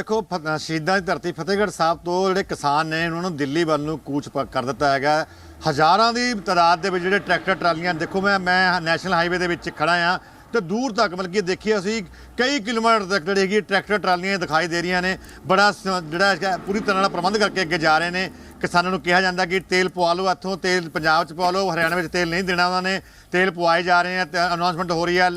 ਦੇਖੋ, ਫ- ਸ਼ਹੀਦਾਂ ਦੀ ਧਰਤੀ ਫਤਿਹਗੜ੍ਹ ਸਾਹਿਬ ਤੋਂ ਜਿਹੜੇ ਕਿਸਾਨ ਨੇ, ਉਹਨਾਂ ਨੂੰ ਦਿੱਲੀ ਵੱਲ ਨੂੰ ਕੂਚ ਕਰ ਦਿੱਤਾ ਹੈਗਾ। ਹਜ਼ਾਰਾਂ ਦੀ ਤਾਦਾਦ ਦੇ ਵਿੱਚ ਜਿਹੜੇ ਟਰੈਕਟਰ, ਟਰਾਲੀਆਂ, ਦੇਖੋ ਮੈਂ ਮੈਂ ਨੈਸ਼ਨਲ ਹਾਈਵੇ ਦੇ ਵਿੱਚ ਖੜਾ ਆ ਤੇ ਦੂਰ ਤੱਕ ਮਤਲਬ ਕਿ ਦੇਖੀ ਅਸੀਂ ਕਈ ਕਿਲੋਮੀਟਰ ਤੱਕ ਜਿਹੜੀ ਹੈਗੀ ਟਰੈਕਟਰ, ਟਰਾਲੀਆਂ ਦਿਖਾਈ ਦੇ ਰਹੀਆਂ ਨੇ। ਬੜਾ ਸ- ਜਿਹੜਾ ਹੈਗਾ, ਪੂਰੀ ਤਰ੍ਹਾਂ ਨਾਲ ਪ੍ਰਬੰਧ ਕਰਕੇ ਅੱਗੇ ਜਾ ਰਹੇ ਨੇ। ਕਿਸਾਨਾਂ ਨੂੰ ਕਿਹਾ ਜਾਂਦਾ ਕਿ ਤੇਲ ਪਵਾ ਲਓ ਇੱਥੋਂ, ਤੇਲ ਪੰਜਾਬ 'ਚ ਪਵਾ ਲਓ, ਹਰਿਆਣਾ ਵਿੱਚ ਤੇਲ ਨਹੀਂ ਦੇਣਾ ਉਹਨਾਂ ਨੇ, ਤੇਲ ਪਵਾਏ ਜਾ ਰਹੇ ਆ, ਤੇ ਅਨਾਉਂਸਮੈਂਟ ਹੋ ਰਹੀ ਹੈ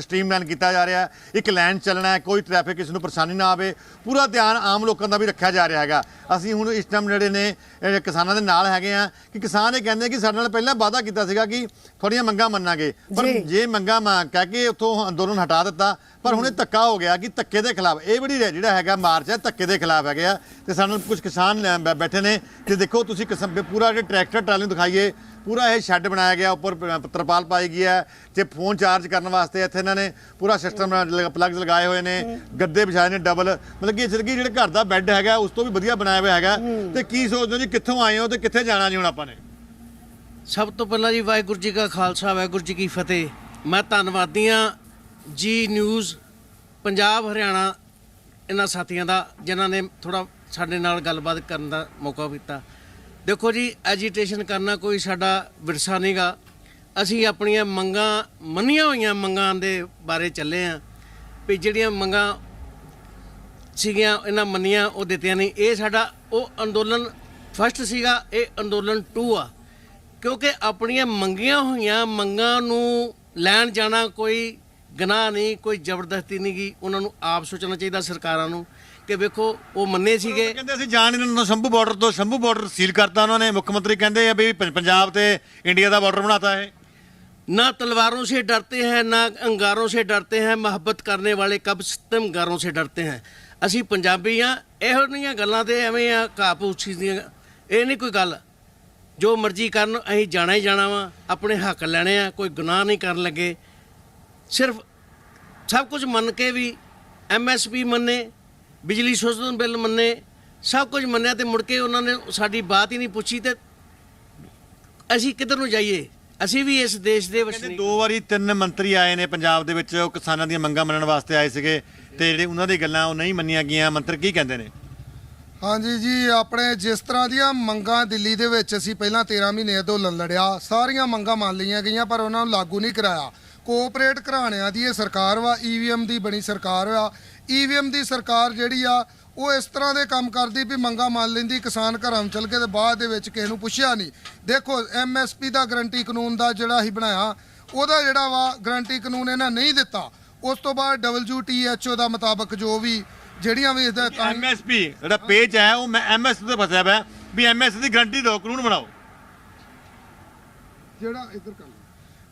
ਸਟ੍ਰੀਮਲਾਈਨ ਕੀਤਾ ਜਾ ਰਿਹਾ, ਇੱਕ ਲਾਈਨ ਚੱਲਣਾ ਹੈ, ਕੋਈ ਟ੍ਰੈਫਿਕ ਕਿਸੇ ਨੂੰ ਪਰੇਸ਼ਾਨੀ ਨਾ ਆਵੇ, ਪੂਰਾ ਧਿਆਨ ਆਮ ਲੋਕਾਂ ਦਾ ਵੀ ਰੱਖਿਆ ਜਾ ਰਿਹਾ ਹੈਗਾ। ਅਸੀਂ ਹੁਣ ਇਸ ਟਾਈਮ ਜਿਹੜੇ ਨੇ ਕਿਸਾਨਾਂ ਦੇ ਨਾਲ ਹੈਗੇ ਆ ਕਿ ਕਿਸਾਨ ਇਹ ਕਹਿੰਦੇ ਕਿ ਸਾਡੇ ਨਾਲ ਪਹਿਲਾਂ ਵਾਅਦਾ ਕੀਤਾ ਸੀਗਾ ਕਿ ਥੋੜੀਆਂ ਮੰਗਾਂ ਮੰਨਾਂਗੇ। ਪਰ ਜੀ। ਮੰਗਾਂ ਮੰਗ ਕਹਿ ਕੇ ਉੱਥੋਂ ਅੰਦੋਲਨ ਹਟਾ ਦਿੱਤਾ ਪਰ ਹੁਣ ਇਹ ਧੱਕਾ ਹੋ ਗਿਆ ਕਿ ਧੱਕੇ ਦੇ ਖਿਲਾਫ ਇਹ ਬੜੀ ਜਿਹੜਾ ਹੈਗਾ ਮਾਰਚ ਹੈ ਧੱਕੇ ਦੇ ਖਿਲਾਫ ਹੈਗੇ ਆ। ਤੇ ਸਾਨੂੰ ਕੁਝ ਕਿਸਾਨ ਬੈਠੇ ਨੇ। ਤੇ ਦੇਖੋ ਤੁਸੀਂ ਕਿਸਮ ਪੂਰਾ ਜਿਹੜੇ ਟਰੈਕਟਰ ਟਰਾਲੀ ਦਿਖਾਈਏ ਪੂਰਾ ਇਹ ਸ਼ੈੱਡ ਬਣਾਇਆ ਗਿਆ, ਉੱਪਰ ਤਰਪਾਲ ਪਾਈ ਗਈ ਹੈ ਤੇ ਫੋਨ ਚਾਰਜ ਕਰਨ ਵਾਸਤੇ ਇੱਥੇ ਇਹਨਾਂ ਨੇ ਪੂਰਾ ਸਿਸਟਮ ਪਲੱਗਸ ਲਗਾਏ ਹੋਏ ਨੇ, ਗੱਦੇ ਵਿਛਾਏ ਨੇ ਡਬਲ, ਮਤਲਬ ਕਿ ਸਿਰਕੀ ਜਿਹੜਾ ਘਰ ਦਾ ਬੈੱਡ ਹੈਗਾ, ਉਸ ਤੋਂ ਵੀ ਵਧੀਆ ਬਣਾਇਆ ਹੋਇਆ ਹੈਗਾ, ਤੇ ਕੀ ਸੋਚਦੇ ਹੋ ਜੀ ਕਿੱਥੋਂ ਆਏ ਹੋ ਤੇ ਕਿੱਥੇ ਜਾਣਾ ਜੀ ਹੁਣ ਆਪਾਂ ਨੇ? ਸਭ ਤੋਂ ਪਹਿਲਾਂ ਜੀ ਵਾਹਿਗੁਰੂ ਜੀ ਕਾ ਖਾਲਸਾ, ਵਾਹਿਗੁਰੂ ਜੀ ਕੀ ਫਤਿਹ। ਮੈਂ ਧੰਨਵਾਦੀ ਹਾਂ ਜੀ ਨਿਊਜ਼, ਪੰਜਾਬ, ਹਰਿਆਣਾ, ਇਹਨਾਂ ਸਾਥੀਆਂ ਦਾ, ਜਿਨ੍ਹਾਂ ਨੇ ਥੋੜਾ ਸਾਡੇ ਨਾਲ ਗੱਲਬਾਤ ਕਰਨ ਦਾ ਮੌਕਾ ਦਿੱਤਾ। ਦੇਖੋ ਜੀ ਐਜੀਟੇਸ਼ਨ ਕਰਨਾ ਕੋਈ ਸਾਡਾ ਵਿਰਸਾ ਨਹੀਂਗਾ। ਅਸੀਂ ਆਪਣੀਆਂ ਮੰਗਾਂ, ਮੰਨੀਆਂ ਹੋਈਆਂ ਮੰਗਾਂ ਦੇ ਬਾਰੇ ਚੱਲੇ ਆਂ ਵੀ ਜਿਹੜੀਆਂ ਮੰਗਾਂ ਸੀਗੀਆਂ, ਇਹਨਾਂ ਮੰਨੀਆਂ, ਉਹ ਦਿੱਤੀਆਂ ਨਹੀਂ। ਇਹ ਸਾਡਾ, ਉਹ ਅੰਦੋਲਨ ਫਸਟ ਸੀਗਾ, ਇਹ ਅੰਦੋਲਨ 2 ਆ। ਕਿਉਂਕਿ ਆਪਣੀਆਂ ਮੰਗੀਆਂ ਹੋਈਆਂ ਮੰਗਾਂ ਨੂੰ ਲੈਣ ਜਾਣਾ ਕੋਈ ਗੁਨਾਹ ਨਹੀਂ, ਕੋਈ ਜ਼ਬਰਦਸਤੀ ਨਹੀਂ ਗੀ ਉਹਨਾਂ ਨੂੰ ਆਪ ਸੋਚਣਾ ਚਾਹੀਦਾ ਸਰਕਾਰਾਂ ਨੂੰ। ਕਿ ਵੇਖੋ ਉਹ ਮੰਨੇ ਸੀਗੇ ਕਹਿੰਦੇ ਅਸੀਂ ਜਾਣ ਇਹਨਾਂ ਨੂੰ ਸ਼ੰਭੂ ਬਾਰਡਰ ਤੋਂ ਸ਼ੰਭੂ ਬਾਰਡਰ ਸੀਲ ਕਰਤਾ ਉਹਨਾਂ ਨੇ ਮੁੱਖ ਮੰਤਰੀ ਕਹਿੰਦੇ ਆ ਵੀ ਪੰ- ਪੰਜਾਬ ਤੇ ਇੰਡੀਆ ਦਾ ਬਾਰਡਰ ਬਣਾਤਾ ਹੈ ना तलवारों से डरते हैं ना अंगारों से डरते हैं मोहब्बत करने वाले कब सितमगारों से डरते हैं ਅਸੀਂ ਪੰਜਾਬੀ ਆ ਇਹੋ ਜਿਹੀਆਂ ਗੱਲਾਂ ਤੇ ਐਵੇਂ ਆ ਕਾਪੂਛੀ ਦੀਆਂ ਇਹ ਨਹੀਂ ਕੋਈ ਗੱਲ ਜੋ ਮਰਜ਼ੀ ਕਰਨ ਅਸੀਂ ਜਾਣਾ ਹੀ ਜਾਣਾ ਵਾ ਆਪਣੇ ਹੱਕ ਲੈਣੇ ਆ ਕੋਈ ਗੁਨਾਹ ਨਹੀਂ ਕਰਨ ਲੱਗੇ ਸਿਰਫ ਸਭ ਕੁਝ ਮੰਨ ਕੇ ਵੀ ਐਮਐਸਪੀ ਮੰਨੇ ਬਿਜਲੀ ਸ਼ੋਸ਼ਣ ਬਿੱਲ ਮੰਨੇ ਸਭ ਕੁਝ ਮੰਨਿਆ ਤੇ ਮੁੜ ਕੇ ਉਹਨਾਂ ਨੇ ਸਾਡੀ ਬਾਤ ਹੀ ਨਹੀਂ ਪੁੱਛੀ ਤੇ ਅਸੀਂ ਕਿੱਧਰ ਨੂੰ ਜਾਈਏ? ਅਸੀਂ ਵੀ ਇਸ ਦੇਸ਼ ਦੇ ਵਸਨੀਕ ਦੋ ਵਾਰੀ ਤਿੰਨ ਮੰਤਰੀ ਆਏ ਨੇ ਪੰਜਾਬ ਦੇ ਵਿੱਚ ਉਹ ਕਿਸਾਨਾਂ ਦੀਆਂ ਮੰਗਾਂ ਮੰਨਣ ਵਾਸਤੇ ਆਏ ਸੀਗੇ ਤੇ ਜਿਹੜੇ ਉਹਨਾਂ ਦੀ ਗੱਲਾਂ ਉਹ ਨਹੀਂ ਮੰਨੀਆਂ ਗਈਆਂ। ਮੰਤਰੀ ਕੀ ਕਹਿੰਦੇ ਨੇ? ਹਾਂਜੀ ਜੀ ਆਪਣੇ ਜਿਸ ਤਰ੍ਹਾਂ ਦੀਆਂ ਮੰਗਾਂ ਦਿੱਲੀ ਦੇ ਵਿੱਚ ਅਸੀਂ ਪਹਿਲਾਂ 13 ਮਹੀਨੇ ਅੰਦੋਲਨ ਲੜਿਆ ਸਾਰੀਆਂ ਮੰਗਾਂ ਮੰਨ ਲਈਆਂ ਗਈਆਂ ਪਰ ਉਹਨਾਂ ਨੂੰ ਲਾਗੂ ਨਹੀਂ ਕਰਾਇਆ। ਕੋਆਪਰੇਟ ਘਰਾਣਿਆਂ ਦੀ ਇਹ ਸਰਕਾਰ ਵਾ ਈਵੀਐਮ ਦੀ ਬਣੀ ਸਰਕਾਰ ਵਾ ਈਵੀਐਮ ਦੀ ਸਰਕਾਰ ਜਿਹੜੀ ਆ ਉਹ ਇਸ ਤਰ੍ਹਾਂ ਦੇ ਕੰਮ ਕਰਦੀ ਵੀ ਮੰਗਾਂ ਮੰਨ ਲੈਂਦੀ ਕਿਸਾਨ ਘਰਾਂ ਨੂੰ ਚਲ ਕੇ ਤੇ ਬਾਅਦ ਦੇ ਵਿੱਚ ਕਿਸੇ ਨੂੰ ਪੁੱਛਿਆ ਨਹੀਂ। ਦੇਖੋ ਐਮਐਸਪੀ ਦਾ ਗਰੰਟੀ ਕਾਨੂੰਨ ਦਾ ਜਿਹੜਾ ਅਸੀਂ ਬਣਾਇਆ ਉਹਦਾ ਜਿਹੜਾ ਵਾ ਗਰੰਟੀ ਕਾਨੂੰਨ ਇਹਨਾਂ ਨਹੀਂ ਦਿੱਤਾ। ਉਸ ਤੋਂ ਬਾਅਦ WTHO ਦਾ ਮੁਤਾਬਕ ਜੋ ਵੀ ਜਿਹੜੀਆਂ ਵੀ ਇਹਦਾ ਐਮਐਸਪੀ ਜਿਹੜਾ ਪੇਜ ਹੈ ਉਹ ਮੈਂ ਐਮਐਸ ਤੇ ਫਸਿਆ ਪਿਆ ਵੀ ਐਮਐਸ ਦੀ ਗਰੰਟੀ ਦਿਓ ਕਾਨੂੰਨ ਬਣਾਓ। ਜਿਹੜਾ ਇੱਧਰ ਕਰ।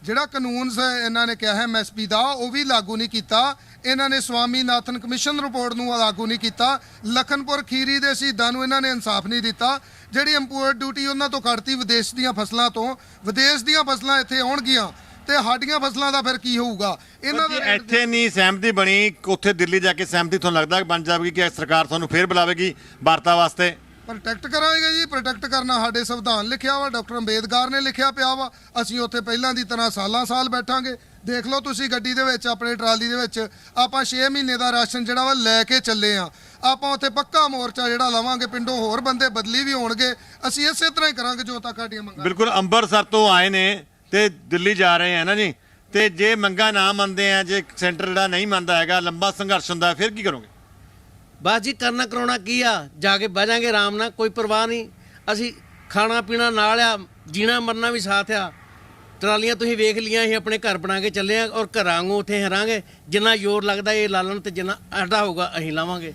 ਜਿਹੜਾ ਕਾਨੂੰਨ ਇਹਨਾਂ ਨੇ ਕਿਹਾ ਹੈ ਐਮਐਸਪੀ ਦਾ ਉਹ ਵੀ ਲਾਗੂ ਨਹੀਂ ਕੀਤਾ। ਇਹਨਾਂ ਨੇ ਸਵਾਮੀਨਾਥਨ ਕਮਿਸ਼ਨ ਰਿਪੋਰਟ ਨੂੰ ਲਾਗੂ ਨਹੀਂ ਕੀਤਾ। ਲਖਨਪੁਰ ਖੀਰੀ ਦੇ ਸ਼ਹੀਦਾਂ ਨੂੰ ਇਹਨਾਂ ਨੇ ਇਨਸਾਫ ਨਹੀਂ ਦਿੱਤਾ। ਜਿਹੜੀ ਇੰਪੋਰਟ ਡਿਊਟੀ ਉਹਨਾਂ ਤੋਂ ਕੱਢਤੀ ਵਿਦੇਸ਼ ਦੀਆਂ ਫਸਲਾਂ ਤੋਂ। ਵਿਦੇਸ਼ ਦੀਆਂ ਫਸਲਾਂ ਇੱਥੇ ਆਉਣਗੀਆਂ ਤੇ ਸਾਡੀਆਂ ਫਸਲਾਂ ਦਾ ਫਿਰ ਕੀ ਹੋਊਗਾ? ਇਹਨਾਂ ਦਾ ਇੱਥੇ ਨਹੀਂ ਸਹਿਮਤੀ ਬਣੀ ਉੱਥੇ ਦਿੱਲੀ ਜਾ ਕੇ ਸਹਿਮਤੀ ਤੁਹਾਨੂੰ ਲੱਗਦਾ ਬਣ ਜਾਵੇਗੀ ਕਿ ਸਰਕਾਰ ਤੁਹਾਨੂੰ ਫੇਰ ਬੁਲਾਵੇਗੀ ਵਾਰਤਾ ਵਾਸਤੇ? ਪ੍ਰੋਟੈਕਟ ਕਰਾਂਗੇ ਜੀ ਪ੍ਰੋਟੈਕਟ ਕਰਨਾ ਸਾਡੇ ਸੰਵਿਧਾਨ ਲਿਖਿਆ ਵਾ ਡਾਕਟਰ ਅੰਬੇਦਕਰ ਨੇ ਲਿਖਿਆ ਪਿਆ ਵਾ। ਅਸੀਂ ਉੱਥੇ ਪਹਿਲਾਂ ਦੀ ਤਰ੍ਹਾਂ ਸਾਲਾਂ ਸਾਲ ਬੈਠਾਂਗੇ। ਦੇਖ ਲਓ ਤੁਸੀਂ ਗੱਡੀ ਦੇ ਵਿੱਚ ਆਪਣੇ ਟਰਾਲੀ ਦੇ ਵਿੱਚ ਆਪਾਂ 6 ਮਹੀਨੇ ਦਾ ਰਾਸ਼ਨ ਜਿਹੜਾ ਵਾ ਲੈ ਕੇ ਚੱਲੇ ਆ। ਆਪਾਂ ਉੱਥੇ ਪੱਕਾ ਮੋਰਚਾ ਜਿਹੜਾ ਲਵਾਂਗੇ ਪਿੰਡੋਂ ਹੋਰ ਬੰਦੇ ਬਦਲੀ ਵੀ ਹੋਣਗੇ ਅਸੀਂ ਇਸੇ ਤਰ੍ਹਾਂ ਹੀ ਕਰਾਂਗੇ ਜੋ ਤੱਕ ਸਾਡੀਆਂ ਮੰਗਾਂ। ਬਿਲਕੁਲ ਅੰਮ੍ਰਿਤਸਰ ਤੋਂ ਆਏ ਨੇ ਤੇ ਦਿੱਲੀ ਜਾ ਰਹੇ ਆ ਨਾ ਜੀ। ਤੇ ਜੇ ਮੰਗਾ ਨਾ ਮੰਨਦੇ ਆ ਜੇ ਸੈਂਟਰ ਜਿਹੜਾ ਨਹੀਂ ਮੰਨਦਾ ਹੈਗਾ ਲੰਬਾ ਸੰਘਰਸ਼ ਹੁੰਦਾ ਫਿਰ ਕੀ ਕਰੋਗੇ? ਬਸ ਜੀ ਕਰਨਾ ਕਰਾਉਣਾ ਕੀ ਆ? ਜਾ ਕੇ ਬਹਿ ਜਾਾਂਗੇ ਆਰਾਮ ਨਾਲ ਕੋਈ ਪਰਵਾਹ ਨਹੀਂ। ਅਸੀਂ ਖਾਣਾ ਪੀਣਾ ਨਾਲ ਆ ਜੀਣਾ ਮਰਨਾ ਵੀ ਸਾਥ ਆ। ਟਰਾਲੀਆਂ ਤੁਸੀਂ ਵੇਖ ਲੀਆਂ ਅਸੀਂ ਆਪਣੇ ਘਰ ਬਣਾ ਕੇ ਚੱਲੇ ਆ ਔਰ ਘਰਾਂ ਨੂੰ ਉੱਥੇ ਹਰਾਂਗੇ। ਜਿੰਨਾ ਜ਼ੋਰ ਲੱਗਦਾ ਇਹ ਲਾਲਣ ਤੇ ਜਿੰਨਾ ਆਡਾ ਹੋਊਗਾ, ਅਸੀਂ ਲਾਵਾਂਗੇ।